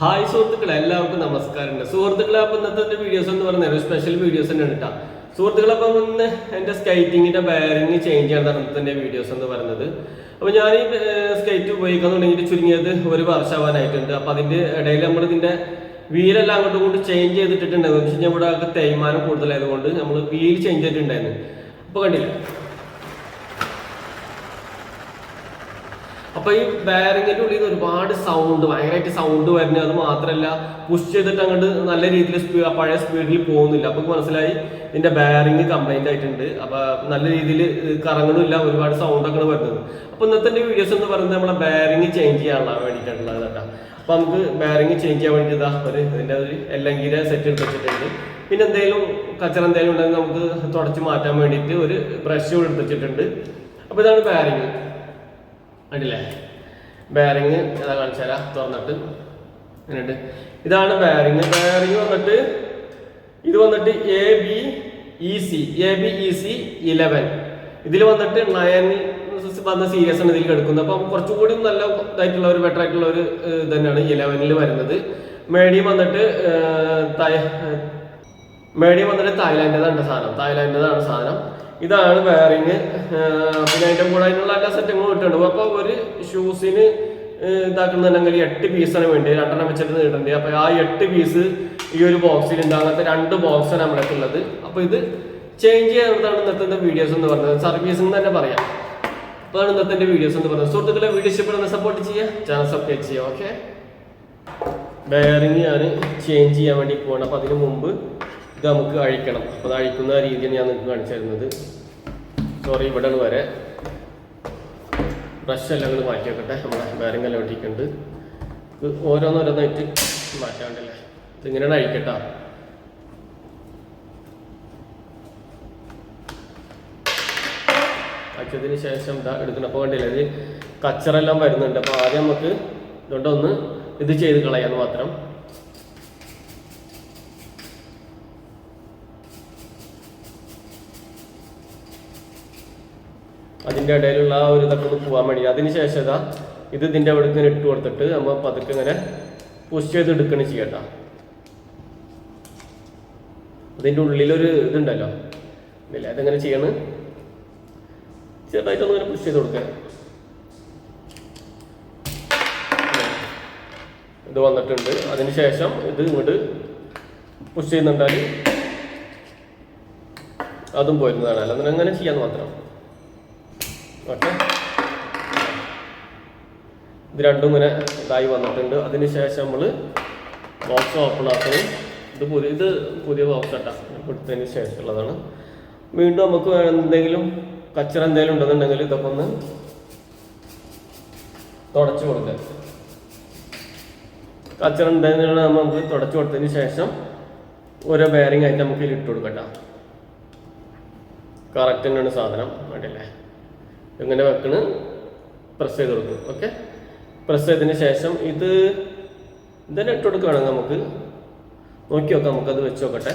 Hi സുഹൃത്തുക്കളെ എല്ലാവർക്കും നമസ്കാരമുണ്ട് സുഹൃത്തുക്കളെ അപ്പം ഇന്നത്തെ വീഡിയോസ് എന്ന് പറഞ്ഞാൽ ഒരു സ്പെഷ്യൽ വീഡിയോസ് തന്നെയാണ് കേട്ടോ സുഹൃത്തുക്കളെ അപ്പം ഇന്ന് എന്റെ സ്കൈറ്റിങ്ങിന്റെ ബയറിങ് ചേഞ്ച് ചെയ്യാൻ ഇന്നത്തെ വീഡിയോസ് എന്ന് പറയുന്നത്. അപ്പോൾ ഞാൻ ഈ സ്കൈറ്റ് ഉപയോഗിക്കാൻ തുടങ്ങിയിട്ട് ചുരുങ്ങിയത് ഒരു വർഷമാവാനായിട്ടുണ്ട് അപ്പോൾ അതിന്റെ ഇടയിൽ നമ്മൾ ഇതിന്റെ വീലെല്ലാം അങ്ങോട്ടും ഇങ്ങോട്ട് ചേഞ്ച് ചെയ്തിട്ടുണ്ടായിരുന്നു കഴിഞ്ഞാൽ ഇവിടെ തേയ്മാനം കൂടുതലായതുകൊണ്ട് നമ്മൾ വീൽ ചേഞ്ച് ചെയ്തിട്ടുണ്ടായിരുന്നു. അപ്പോൾ കണ്ടില്ല? അപ്പൊ ഈ ബാരിങ്ങിന്റെ ഉള്ളിൽ നിന്ന് ഒരുപാട് സൗണ്ട് ഭയങ്കരമായിട്ട് സൗണ്ട് വരുന്നത് അത് മാത്രമല്ല പുഷ് ചെയ്തിട്ട് അങ്ങോട്ട് നല്ല രീതിയിൽ സ്പീഡ് പഴയ സ്പീഡിൽ പോകുന്നില്ല. അപ്പൊ മനസ്സിലായി ഇതിന്റെ ബാരിങ് കംപ്ലൈന്റ് ആയിട്ടുണ്ട്. അപ്പൊ നല്ല രീതിയിൽ കറങ്ങണില്ല ഒരുപാട് ഒക്കെ വരുന്നത്. അപ്പൊ ഇന്നത്തെ വീഡിയോസ് എന്ന് പറയുന്നത് നമ്മളെ ബാരിങ് ചേഞ്ച് ചെയ്യാനുള്ള വേണ്ടിയിട്ടുള്ളത് കേട്ടോ. അപ്പൊ നമുക്ക് ബാരിങ് ചേഞ്ച് ചെയ്യാൻ വേണ്ടി ഇതാ ഒരു ഇതിന്റെ ഒരു എല്ലങ്കീര സെറ്റ് എടുത്ത് വെച്ചിട്ടുണ്ട്. പിന്നെ എന്തെങ്കിലും കച്ചറ എന്തെങ്കിലും ഉണ്ടെങ്കിൽ നമുക്ക് തുടച്ച് മാറ്റാൻ വേണ്ടിയിട്ട് ഒരു ബ്രഷ് എടുത്ത് വെച്ചിട്ടുണ്ട്. അപ്പൊ ഇതാണ് ബാരിങ് കണ്ടില്ലേ? ബാരിങ് ഏതാ കാണിച്ചു തരാം. തുറന്നിട്ട്. എന്നിട്ട് ഇതാണ് ബാരിങ് ബാരിങ് വന്നിട്ട് ഇത് വന്നിട്ട് A B E C A B E C eleven ഇതിൽ വന്നിട്ട് നയൻ വന്ന സീരിയസ് ആണ് ഇതിൽ കിടക്കുന്നത്. അപ്പം കുറച്ചുകൂടി നല്ല ഇതായിട്ടുള്ള ഒരു ബെറ്റർ ആയിട്ടുള്ള ഒരു ഇത് തന്നെയാണ് ഇലവനിൽ വരുന്നത്. മീഡിയം വന്നിട്ട് മീഡിയം വന്നിട്ട് തായ്ലാൻഡേതാണ് സാധനം. തായ്ലാൻഡേതാണ് സാധനം. ഇതാണ് വയറിങ് പിന്നെ അതിന്റെ കൂടെ അതിനുള്ള എല്ലാ സെറ്റിങ്ങും ഇട്ടുണ്ട് അപ്പോൾ ഒരു ഷൂസിന് ഇതാക്കുന്നുണ്ടെങ്കിൽ എട്ട് പീസാണ് വേണ്ടി രണ്ടെണ്ണം വെച്ചിട്ട് ഇടേണ്ടത് അപ്പോൾ ആ എട്ട് പീസ് ഈ ഒരു ബോക്സിൽ ഉണ്ട്. അങ്ങനത്തെ രണ്ട് ബോക്സാണ് നമ്മുടെ ഉള്ളത്. അപ്പോൾ ഇത് ചേഞ്ച് ചെയ്യുന്നതാണ് ഇന്നത്തെ വീഡിയോസ് എന്ന് പറയുന്നത് സർവീസ് എന്ന് തന്നെ പറയാം. അപ്പോൾ ഇന്നത്തെ വീഡിയോസ് എന്ന് പറയുന്നത് സുഹൃത്തുക്കളെ വീഡിയോ ഇഷ്ടപ്പെടുന്ന സപ്പോർട്ട് ചെയ്യുക. ചാനൽ സബ്സ്ക്രൈബ് ചെയ്യുക ഓക്കെ ബെയറിങ് ഞാൻ ചേഞ്ച് ചെയ്യാൻ വേണ്ടി പോകണം അപ്പോൾ അതിന് മുമ്പ് ഇത് നമുക്ക് അഴിക്കണം. അപ്പോൾ അത് അഴിക്കുന്ന രീതിയാണ് ഞാൻ നിങ്ങൾക്ക് കാണിച്ചു തരുന്നത്. സോറി ഇവിടെ വരെ. ബ്രഷ് എല്ലാം കൂടി മാറ്റി വെക്കട്ടെ നമ്മളെ ബെയറിംഗ് എല്ലാം ഇത് ഓരോന്നോരോന്നായിട്ട് മാറ്റാണ്ടല്ലേ? ഇതിങ്ങനെയാണ് അഴിക്കട്ടോ. അഴിച്ചതിന് ശേഷം ഇതാ എടുക്കണം അപ്പോൾ കണ്ടില്ലേ ഇത് കച്ചറെല്ലാം വരുന്നുണ്ട്. അപ്പോൾ ആദ്യം നമുക്ക് ഇതുകൊണ്ടൊന്ന് ഇത് ചെയ്ത് കളയാന്ന് മാത്രം. അതിന്റെ ഇടയിലുള്ള ആ ഒരു ഇതൊക്കെ പോകാൻ വേണ്ടി. അതിന് ശേഷം ഇതാ ഇത് ഇതിന്റെ അവിടെ ഇങ്ങനെ ഇട്ട് കൊടുത്തിട്ട് നമ്മൾ പതുക്കെ ഇങ്ങനെ പുഷ് ചെയ്ത് എടുക്കണം ചെയ്യട്ടോ. അതിന്റെ ഉള്ളിലൊരു ഇതുണ്ടല്ലോ. ഇല്ല? അതെങ്ങനെ ചെയ്യണം. ചെറുതായിട്ടൊന്ന് ഇങ്ങനെ പുഷ് ചെയ്ത് കൊടുക്കുക ഇത് വന്നിട്ടുണ്ട്. അതിന് ശേഷം ഇത് ഇങ്ങോട്ട് പുഷ് ചെയ്യുന്നുണ്ടാൽ അതും പോയിരുന്നതാണല്ലോ അല്ലാതെ അങ്ങനെ ചെയ്യാന്ന് മാത്രം. ഓക്കെ. ഇത് രണ്ടും ഇങ്ങനെ ഇതായി വന്നിട്ടുണ്ട്. അതിന് ശേഷം നമ്മൾ ബോക്സ് ഓപ്പൺ ആക്കണം. ഇത് പുതിയ ഇത് പുതിയ ബോക്സ് ആട്ടാ. കൊടുത്തതിന് ശേഷമുള്ളതാണ്. വീണ്ടും നമുക്ക് എന്തെങ്കിലും കച്ചറ എന്തെങ്കിലും ഉണ്ടെന്നുണ്ടെങ്കിൽ ഇതൊക്കെ ഒന്ന് തുടച്ചു കൊടുക്കുക കച്ചറ എന്തെങ്കിലും നമുക്ക് തുടച്ചു കൊടുത്തതിന് ശേഷം ഓരോ ബെയറിംഗ് ആയിട്ട് നമുക്ക് ഇട്ട് കൊടുക്കട്ടോ കറക്റ്റ് തന്നെയാണ് സാധനം. വേണ്ടില്ലേ എങ്ങനെ വെക്കണ്? പ്രസ് ചെയ്ത് കൊടുക്കും. ഓക്കെ പ്രസ് ചെയ്തതിന് ശേഷം ഇത് ഇതന്നെ ഇട്ട് കൊടുക്കുകയാണെങ്കിൽ നമുക്ക്. നോക്കി നോക്കാം നമുക്കത് വെച്ച് നോക്കട്ടെ.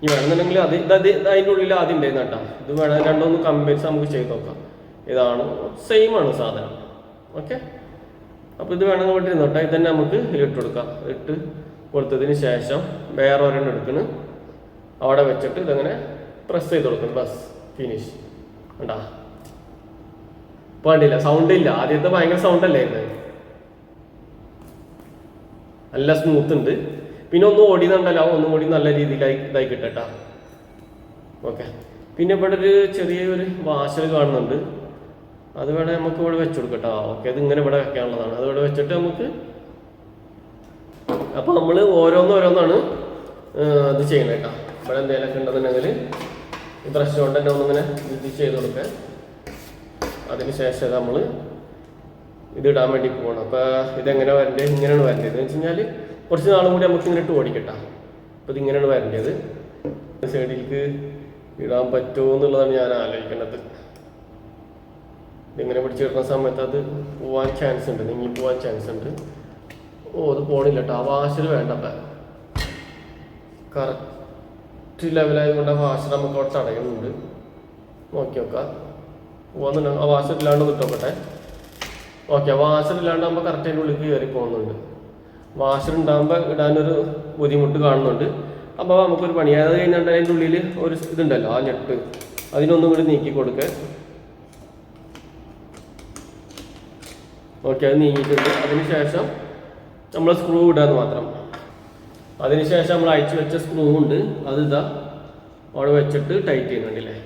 ഇനി വേണമെന്നുണ്ടെങ്കിൽ അത് ഇത് അത് ഇത് അതിന്റെ ഉള്ളിൽ ആദ്യം ഉണ്ടായിരുന്നു കേട്ടോ. ഇത് വേണം രണ്ടൊന്ന് കമ്പയർസ് നമുക്ക് ചെയ്ത് നോക്കാം. ഇതാണ് സെയിം ആണ് സാധനം. ഓക്കെ അപ്പോൾ ഇത് വേണമെങ്കിൽ ഇവിടെ കേട്ടോ. ഇത് തന്നെ നമുക്ക് ഇട്ട് കൊടുക്കാം. ഇട്ട് കൊടുത്തതിന് ശേഷം വേറെ ഒരെണ്ണം എടുക്കണ്. അവിടെ വെച്ചിട്ട് ഇതങ്ങനെ പ്രസ് ചെയ്ത് കൊടുക്കണം ബസ് ഫിനിഷ് ഉണ്ടാ വേണ്ടില്ല സൗണ്ട് ഇല്ല. ആദ്യത്തെ ഭയങ്കര സൗണ്ട് അല്ലേ നല്ല സ്മൂത്ത് ഉണ്ട്. പിന്നെ ഒന്ന് ഓടിയതുണ്ടല്ലോ ഒന്നും കൂടി നല്ല രീതിയിലായി ഇതായി കിട്ടട്ടാ. ഓക്കെ പിന്നെ ഇവിടെ ഒരു ചെറിയ ഒരു വാശൽ കാണുന്നുണ്ട്. അത് വേണേൽ നമുക്ക് ഇവിടെ വെച്ചു കൊടുക്കട്ടോ. ഓക്കെ അത് ഇങ്ങനെ ഇവിടെ വെക്കാനുള്ളതാണ്. അത് ഇവിടെ വെച്ചിട്ട് നമുക്ക് അപ്പൊ നമ്മൾ ഓരോന്നോരോന്നാണ് ഇത് ചെയ്യണേട്ടാ ഇവിടെ എന്തെങ്കിലുമൊക്കെ ഉണ്ടെന്നുണ്ടെങ്കിൽ ഈ പ്രശ്നം കൊണ്ട് തന്നെ ഒന്നിങ്ങനെ ഇത് ചെയ്ത് കൊടുക്കാൻ അതിന് ശേഷം നമ്മൾ ഇതിടാൻ വേണ്ടി പോകണം അപ്പോൾ ഇതെങ്ങനെ വരേണ്ടത് ഇങ്ങനെയാണ് വരേണ്ടത് എന്ന് വെച്ച് കഴിഞ്ഞാൽ കുറച്ച് നാളും കൂടി നമുക്ക് ഇങ്ങനെ ഇട്ട് ഓടിക്കട്ടാ. അപ്പോൾ ഇതിങ്ങനെയാണ് വരേണ്ടത്. സൈഡിലേക്ക് ഇടാൻ പറ്റുമോ എന്നുള്ളതാണ് ഞാൻ ആലോചിക്കേണ്ടത്. ഇതിങ്ങനെ പിടിച്ചിടുന്ന സമയത്ത് അത് പോവാൻ ചാൻസ് ഉണ്ട്. നീങ്ങി പോവാൻ ചാൻസ് ഉണ്ട്. ഓ അത് പോണില്ല കേട്ടോ ആ വാശൽ വേണ്ട അപ്പം. കറക്റ്റ് ലെവലായതുകൊണ്ട് ആ വാശൽ നമുക്ക് അവിടെ തടയുന്നുണ്ട്. നോക്കി നോക്കാം. പോകുന്നുണ്ട് ആ വാശം ഇല്ലാണ്ട് നിൽക്കട്ടെ ഓക്കെ വാഷർ ഇല്ലാണ്ട് നമ്മൾ കറക്റ്റ് അതിന്റെ ഉള്ളിൽ കയറി പോകുന്നുണ്ട്. വാഷർ ഉണ്ടാകുമ്പോൾ ഇടാനൊരു ബുദ്ധിമുട്ട് കാണുന്നുണ്ട്. അപ്പോൾ നമുക്കൊരു പണി. അത് കഴിഞ്ഞിട്ട് അതിന്റെ ഉള്ളിൽ ഒരു ഇതുണ്ടല്ലോ ആ ഞെട്ട്. അതിനൊന്നും കൂടി നീക്കി കൊടുക്കുക ഓക്കെ അത് നീങ്ങിയിട്ടുണ്ട്. അതിന് ശേഷം നമ്മൾ സ്ക്രൂ ഇടാന്ന് മാത്രം. അതിനുശേഷം നമ്മൾ അയച്ചു വെച്ച സ്ക്രൂ ഉണ്ട്. അത് ഇതാ അവിടെ വെച്ചിട്ട് ടൈറ്റ് ചെയ്യുന്നുണ്ടല്ലേ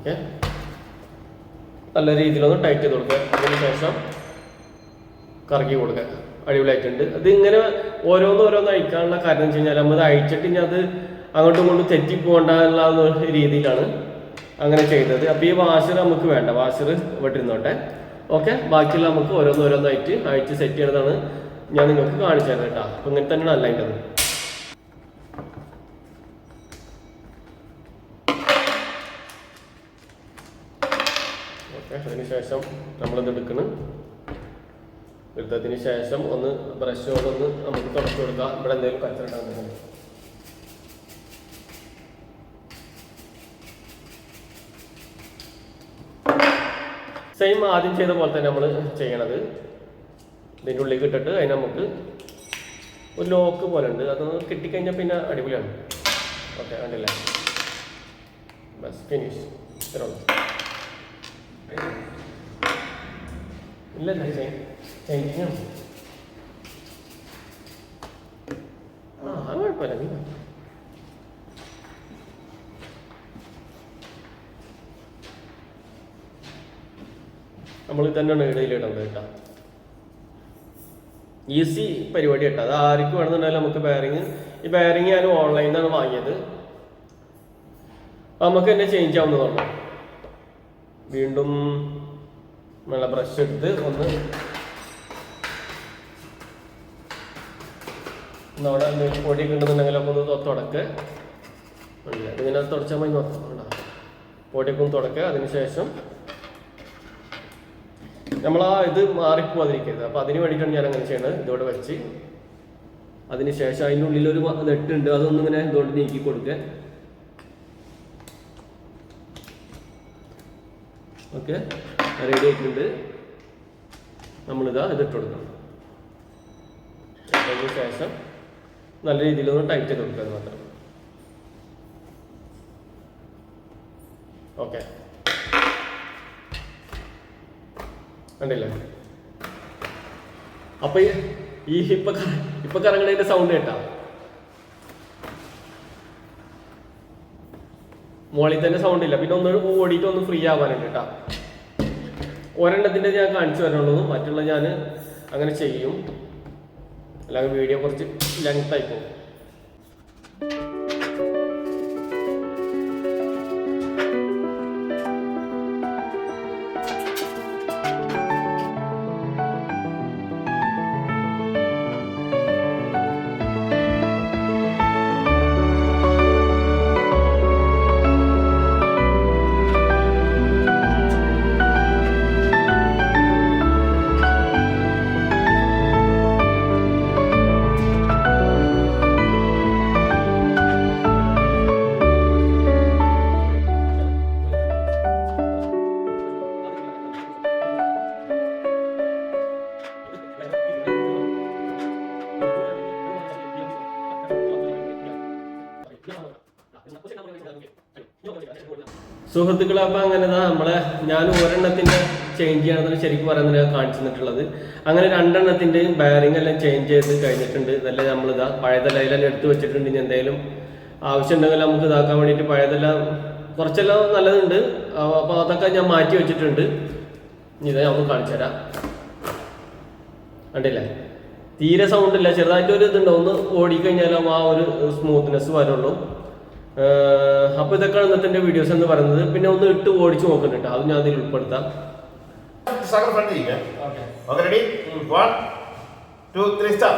ഓക്കെ. നല്ല രീതിയിലൊന്ന് ടൈറ്റ് ചെയ്ത് കൊടുക്കുക. അതിന് ശേഷം കറക്കി കൊടുക്കുക. അടിപൊളിയായിട്ടുണ്ട്. അത് ഇങ്ങനെ ഓരോന്ന് ഓരോന്ന് അയക്കാനുള്ള കാരണം വെച്ച് കഴിഞ്ഞാൽ നമ്മൾ അയച്ചിട്ട് ഇനി അത് അങ്ങോട്ടും ഇങ്ങോട്ടും തെറ്റിപ്പോകണ്ടെന്നുള്ള ഒരു രീതിയിലാണ് അങ്ങനെ ചെയ്തത്. അപ്പോൾ ഈ വാഷർ നമുക്ക് വേണ്ട. വാഷർ ഇവിടെ ഓക്കെ. ബാക്കിയുള്ള നമുക്ക് ഓരോന്ന് ഓരോന്നായിട്ട് അയച്ച് സെറ്റ് ചെയ്യണതാണ് ഞാൻ നിങ്ങൾക്ക് കാണിച്ചു തരാം കേട്ടോ. അപ്പം ഇങ്ങനെ തന്നെയാണ് അല്ല അതിന്റെ ഓക്കെ നമ്മളത് എടുക്കണം. എടുത്തതിന് ശേഷം ഒന്ന് ബ്രഷ് കൊണ്ടൊന്ന് നമുക്ക് തുടച്ചു കൊടുക്കാം. ഇവിടെ എന്തെങ്കിലും കച്ചറുണ്ടാകുന്നുണ്ടെങ്കിൽ സെയിം ആദ്യം ചെയ്ത പോലെ തന്നെ നമ്മൾ ചെയ്യണത്. ഇതിന്റെ ഉള്ളിൽ ഇട്ടിട്ട് അതിന് നമുക്ക് ഒരു ലോക്ക് പോലെ ഉണ്ട്. അതൊന്ന് കിട്ടിക്കഴിഞ്ഞാൽ പിന്നെ അടിപൊളിയാണ്. ഓക്കെ കണ്ടില്ല? ബസ് ഫിനിഷ് ഇത്രേ ഉള്ളൂ ഇല്ല. ചേഞ്ചിങ് ആ അത് കുഴപ്പമില്ല നീ നമ്മൾ തന്നെയാണ് ഇടയിലിടേണ്ടത് കേട്ടോ. ഈസി പരിപാടി കേട്ടോ. അത് ആർക്കും വേണമെന്നുണ്ടെങ്കിൽ നമുക്ക് ബെയറിങ് ഈ ബെയറിങ് ഞാൻ ഓൺലൈനിൽ നിന്നാണ് വാങ്ങിയത്. നമുക്ക് തന്നെ ചേഞ്ച് ആവുന്നതാണ്. വീണ്ടും നല്ല ബ്രഷ് എടുത്ത് ഒന്ന് നമ്മുടെ പൊടി ഉണ്ടെന്നുണ്ടെങ്കിൽ ഒന്ന് തൊത്തുടക്ക് ഇതിങ്ങനെ തുടച്ചാൽ മതി നോക്കാം പൊടിയൊക്കെ ഒന്ന് തുടക്കുക. അതിനുശേഷം നമ്മൾ ആ ഇത് മാറിപ്പോവാതിരിക്കരുത്. അപ്പോൾ അതിന് വേണ്ടിയിട്ടാണ് ഞാൻ അങ്ങനെ ചെയ്യണത്. ഇതോടെ വെച്ച്. അതിനുശേഷം അതിന്റെ ഉള്ളിൽ ഒരു നെട്ടുണ്ട്. അതൊന്നും ഇങ്ങനെ ഇതോടെ നീക്കി കൊടുക്കുക. ഓക്കെ. റെഡി ആയിട്ടുണ്ട്. നമ്മളിതാ ഇതിട്ട് കൊടുക്കണം അതിന് ശേഷം നല്ല രീതിയിലൊന്ന് ടൈറ്റ് ചെയ്ത് കൊടുക്കുക മാത്രം. ഓക്കെ. കണ്ടില്ലേ? അപ്പൊ ഈ- ഇപ്പൊ ഇപ്പൊ കറങ്ങണതിന്റെ സൗണ്ട് കേട്ടാ. മോളിൽ തന്നെ സൗണ്ട് ഇല്ല. പിന്നെ ഒന്ന് ഓടിയിട്ട് ഒന്ന് ഫ്രീ ആവാനുണ്ട് കേട്ടോ ഒരെണ്ണത്തിന്റെ ഞാൻ കാണിച്ചു വരണുള്ളൂ മറ്റുള്ള ഞാൻ അങ്ങനെ ചെയ്യും. അല്ലെങ്കിൽ വീഡിയോ കുറച്ച് ലെങ്ത് ആയി സുഹൃത്തുക്കളെ അപ്പൊ അങ്ങനെ ദാ നമ്മളെ ഞാൻ ഒരെണ്ണത്തിന്റെ ചേഞ്ച് ചെയ്യണമെന്ന് ശരിക്കും പറയുന്നത് കാണിച്ചു തന്നിട്ടുള്ളത് അങ്ങനെ രണ്ടെണ്ണത്തിന്റെയും ബയറിംഗ് എല്ലാം ചേഞ്ച് ചെയ്ത് കഴിഞ്ഞിട്ടുണ്ട്. ഇതെല്ലാം നമ്മളിതാ പഴയതെല്ലാം എടുത്തു വെച്ചിട്ടുണ്ട്. ഇനി എന്തെങ്കിലും ആവശ്യം ഉണ്ടെങ്കിൽ നമുക്ക് ഇതാക്കാൻ വേണ്ടിയിട്ട് പഴയതെല്ലാം കുറച്ചെല്ലാം നല്ലതുണ്ട്. അപ്പോൾ അപ്പൊ അതൊക്കെ ഞാൻ മാറ്റി വെച്ചിട്ടുണ്ട്. ഇനി ഇതാ നമുക്ക് കാണിച്ചു തരാം. കണ്ടില്ലേ? തീരെ സൗണ്ട് ഇല്ല. ചെറുതായിട്ട് ഒരു ഇതുണ്ടോ. ഒന്ന് ഓടിക്കഴിഞ്ഞാലും ആ ഒരു സ്മൂത്ത്നെസ് വരുള്ളൂ. അപ്പൊ ഇതൊക്കെയാണ് ഇന്നത്തെ വീഡിയോസ് എന്ന് പറയുന്നത്. പിന്നെ ഒന്ന് ഇട്ട് ഓടിച്ചു നോക്കുന്നുണ്ട് അത് ഞാൻ അതിൽ ഉൾപ്പെടുത്താം. സാഗർ ഫ്രണ്ട് ഇരിക്കുക okay. Ready one two three star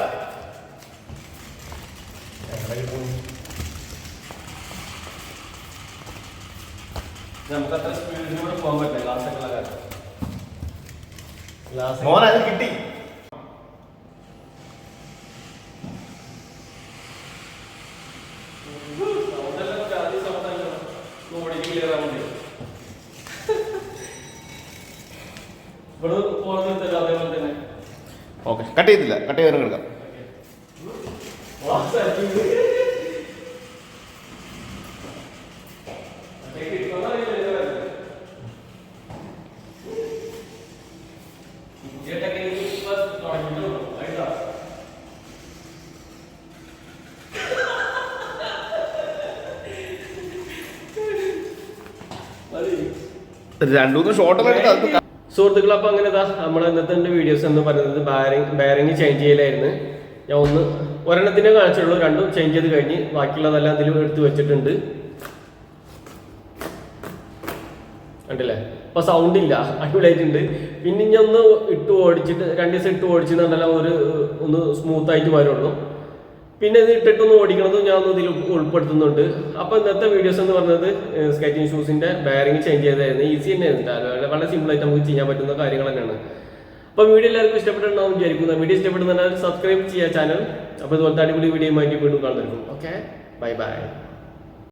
നമുക്ക് അത്ര സ്പീഡിലൂടെ പോകാൻ പറ്റില്ല. ഗ്ലാസ് ഒക്കെ ഗ്ലാസ് അത് കിട്ടി സൗണ്ടെല്ലാം ജാതി സൗണ്ട് ഇവിടെ പോകുന്നത് അതേപോലെ തന്നെ ഓക്കെ കട്ട് ചെയ്തില്ല കട്ട് ചെയ്ത് എടുക്കാം. രണ്ടു ഷോട്ടെല്ലാം എടുത്ത് സുഹൃത്തുക്കൾ അപ്പൊ അങ്ങനെ നമ്മൾ ഇന്നത്തെ വീഡിയോസ് എന്ന് പറയുന്നത് ബാരിങ് ബാരിങ് ചേഞ്ച് ചെയ്യലായിരുന്നു. ഞാൻ ഒന്ന് ഒരെണ്ണത്തിനെ കാണിച്ചുള്ളൂ രണ്ടും ചേഞ്ച് ചെയ്ത് കഴിഞ്ഞ് ബാക്കിയുള്ളതെല്ലാം അതിലും എടുത്ത് വെച്ചിട്ടുണ്ട്. കണ്ടില്ലേ? അപ്പൊ സൗണ്ട് ഇല്ല അടിപൊളിയായിട്ടുണ്ട്. പിന്നെ ഞാൻ ഒന്ന് ഇട്ട് ഓടിച്ചിട്ട് രണ്ട് ദിവസം ഇട്ട് ഓടിച്ചിട്ടുണ്ടല്ലോ ഒരു ഒന്ന് സ്മൂത്ത് ആയിട്ട് വരുള്ളൂ. പിന്നെ ഇത് ഇട്ടിട്ടൊന്ന് ഓടിക്കണതും ഞാൻ ഇതിൽ ഉൾപ്പെടുത്തുന്നുണ്ട്. അപ്പൊ ഇന്നത്തെ വീഡിയോസ് എന്ന് പറഞ്ഞത് സ്കേറ്റിംഗ് ഷൂസിന്റെ ബാരിങ് ചേഞ്ച് ചെയ്തായിരുന്നു ഈസി തന്നെ ആയിരുന്നു വളരെ സിമ്പിൾ ആയിട്ട് നമുക്ക് ചെയ്യാൻ പറ്റുന്ന കാര്യങ്ങൾ തന്നെയാണ്. അപ്പൊ വീഡിയോ എല്ലാവർക്കും ഇഷ്ടപ്പെട്ടിട്ടുണ്ടാവും വിചാരിക്കുന്നു. വീഡിയോ ഇഷ്ടപ്പെടുന്ന സബ്സ്ക്രൈബ് ചെയ്യുക ചാനൽ അപ്പൊ ഇതുപോലത്തെ അടിപൊളി വീഡിയോ ആയിട്ട് വീണ്ടും കാണുന്നതായിരിക്കും ഓക്കെ ബൈ ബൈ